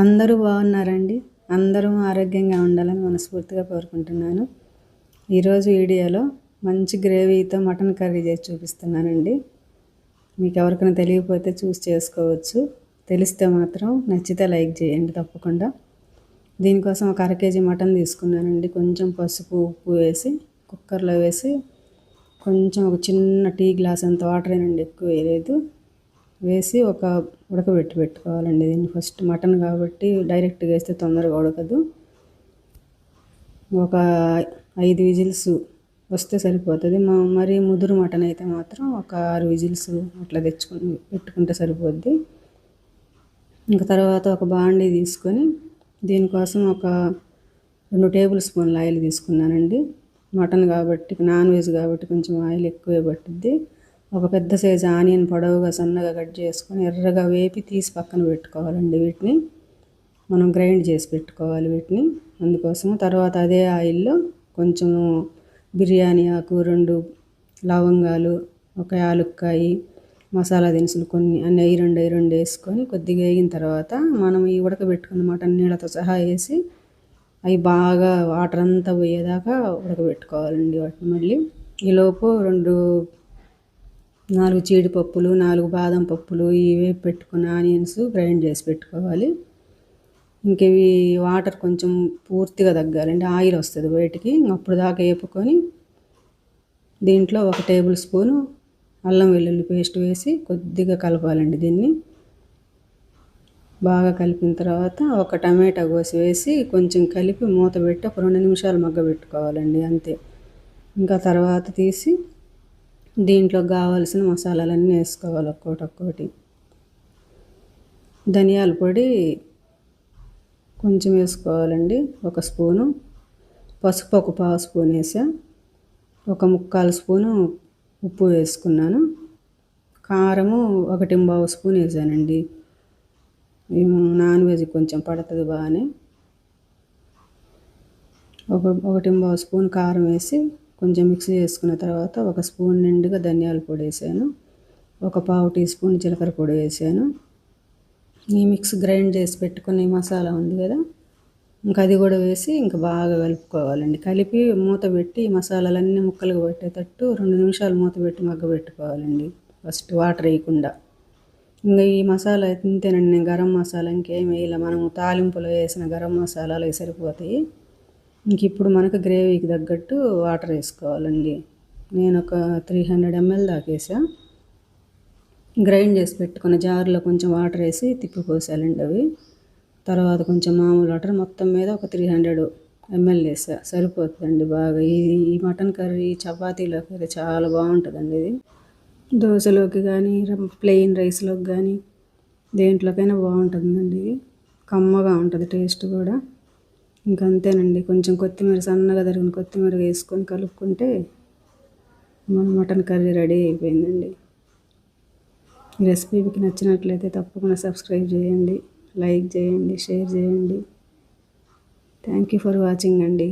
అందరూ బాగున్నారండి. అందరూ ఆరోగ్యంగా ఉండాలని మనస్ఫూర్తిగా కోరుకుంటున్నాను. ఈరోజు వీడియోలో మంచి గ్రేవీతో మటన్ కర్రీ చేసి చూపిస్తున్నానండి. మీకు ఎవరికైనా తెలియకపోతే చూసి చేసుకోవచ్చు. తెలిస్తే మాత్రం నచ్చితే లైక్ చేయండి తప్పకుండా. దీనికోసం ఒక అర కేజీ మటన్ తీసుకున్నానండి. కొంచెం పసుపు ఉప్పు వేసి కుక్కర్లో వేసి కొంచెం ఒక చిన్న టీ గ్లాస్ అంత వాటర్ అయినండి ఎక్కువ వేయలేదు. వేసి ఒక ఉడకబెట్టి పెట్టుకోవాలండి దీన్ని ఫస్ట్ మటన్ కాబట్టి డైరెక్ట్గా వేస్తే తొందరగా ఉడకదు. ఒక ఐదు విజిల్స్ వస్తే సరిపోతుంది. మా మరి ముదురు మటన్ అయితే మాత్రం ఒక ఆరు విజిల్స్ అట్లా తెచ్చుకుని పెట్టుకుంటే సరిపోద్ది. ఇంకా తర్వాత ఒక బాండీ తీసుకొని దీనికోసం ఒక రెండు టేబుల్ స్పూన్ల ఆయిల్ తీసుకున్నానండి. మటన్ కాబట్టి నాన్ వెజ్ కాబట్టి కొంచెం ఆయిల్ ఎక్కువే పట్టుద్ది. ఒక పెద్ద సైజు ఆనియన్ పొడవుగా సన్నగా కట్ చేసుకొని ఎర్రగా వేపి తీసి పక్కన పెట్టుకోవాలండి వీటిని. మనం గ్రైండ్ చేసి పెట్టుకోవాలి వీటిని. అందుకోసం తర్వాత అదే ఆయిల్లో కొంచెం బిర్యానీ ఆకు రెండు లవంగాలు ఒక యాలుక్కాయి మసాలా దినుసులు కొన్ని అన్ని అవి రెండు రెండు వేసుకొని కొద్దిగా వేగిన తర్వాత మనం ఈ ఉడకబెట్టుకున్న మటన్ నీళ్ళతో సహా వేసి అవి బాగా వాటర్ అంతా పోయేదాకా ఉడకబెట్టుకోవాలండి వాటిని మళ్ళీ. ఈలోపు రెండు నాలుగు జీడిపప్పులు నాలుగు బాదం పప్పులు ఇవి పెట్టుకున్న ఆనియన్స్ గ్రైండ్ చేసి పెట్టుకోవాలి. ఇంక ఇవి వాటర్ కొంచెం పూర్తిగా తగ్గాలండి. ఆయిల్ వస్తుంది బయటికి. అప్పుడు దాకా వేపుకొని దీంట్లో ఒక టేబుల్ స్పూను అల్లం వెల్లుల్లి పేస్ట్ వేసి కొద్దిగా కలపాలండి దీన్ని. బాగా కలిపిన తర్వాత ఒక టమాటా కోసి వేసి కొంచెం కలిపి మూత పెట్టి ఒక రెండు నిమిషాలు మగ్గ పెట్టుకోవాలండి అంతే. ఇంకా తర్వాత తీసి దీంట్లో కావాల్సిన మసాలాలన్నీ వేసుకోవాలి ఒక్కోటి ఒక్కోటి. ధనియాల పొడి కొంచెం వేసుకోవాలండి ఒక స్పూను. పసుపు ఒక పావు స్పూన్ వేసా. ఒక ముక్కాలు స్పూను ఉప్పు వేసుకున్నాను. కారము ఒకటి పావు స్పూన్ వేసానండి. నాన్ వెజ్ కొంచెం పడుతుంది బాగానే. ఒక ఒకటి పావు స్పూన్ కారం వేసి కొంచెం మిక్స్ చేసుకున్న తర్వాత ఒక స్పూన్ నిండుగా ధనియాల పొడి వేసాను. ఒక పావు టీ స్పూన్ జీలకర్ర పొడి వేసాను. ఈ మిక్స్ గ్రైండ్ చేసి పెట్టుకున్న మసాలా ఉంది కదా ఇంకా అది కూడా వేసి ఇంకా బాగా కలుపుకోవాలండి. కలిపి మూత పెట్టి మసాలాలన్నీ ముక్కలుగా పెట్టేటట్టు రెండు నిమిషాలు మూత పెట్టి మగ్గ పెట్టుకోవాలండి. ఫస్ట్ వాటర్ వేయకుండా. ఇంకా ఈ మసాలా తింతేనండి నేను గరం మసాలా ఇంకేం వేయాలి. మనము తాలింపులో వేసిన గరం మసాలాలు సరిపోతాయి. ఇంక ఇప్పుడు మనకు గ్రేవీకి తగ్గట్టు వాటర్ వేసుకోవాలండి. నేను ఒక త్రీ హండ్రెడ్ ఎంఎల్ దాకేసా గ్రైండ్ చేసి పెట్టుకున్న జార్లో కొంచెం వాటర్ వేసి తిప్పిపోసాలండి అవి. తర్వాత కొంచెం మామూలు వాటర్ మొత్తం మీద ఒక త్రీ హండ్రెడ్ ఎంఎల్ వేసా. సరిపోతుందండి బాగా. ఇది ఈ మటన్ కర్రీ చపాతీలోకి అయితే చాలా బాగుంటుందండి ఇది. దోశలోకి కానీ ప్లెయిన్ రైస్లోకి కానీ దేంట్లోకైనా బాగుంటుందండి ఇది. కమ్మగా ఉంటుంది టేస్ట్ కూడా. ఇంకంతేనండి. కొంచెం కొత్తిమీర సన్నగా తరిగిన కొత్తిమీర వేసుకొని కలుపుకుంటే మన మటన్ కర్రీ రెడీ అయిపోయిందండి. ఈ రెసిపీ మీకు నచ్చినట్లయితే తప్పకుండా సబ్స్క్రైబ్ చేయండి లైక్ చేయండి షేర్ చేయండి. థ్యాంక్ యూ ఫర్ వాచింగ్ అండి.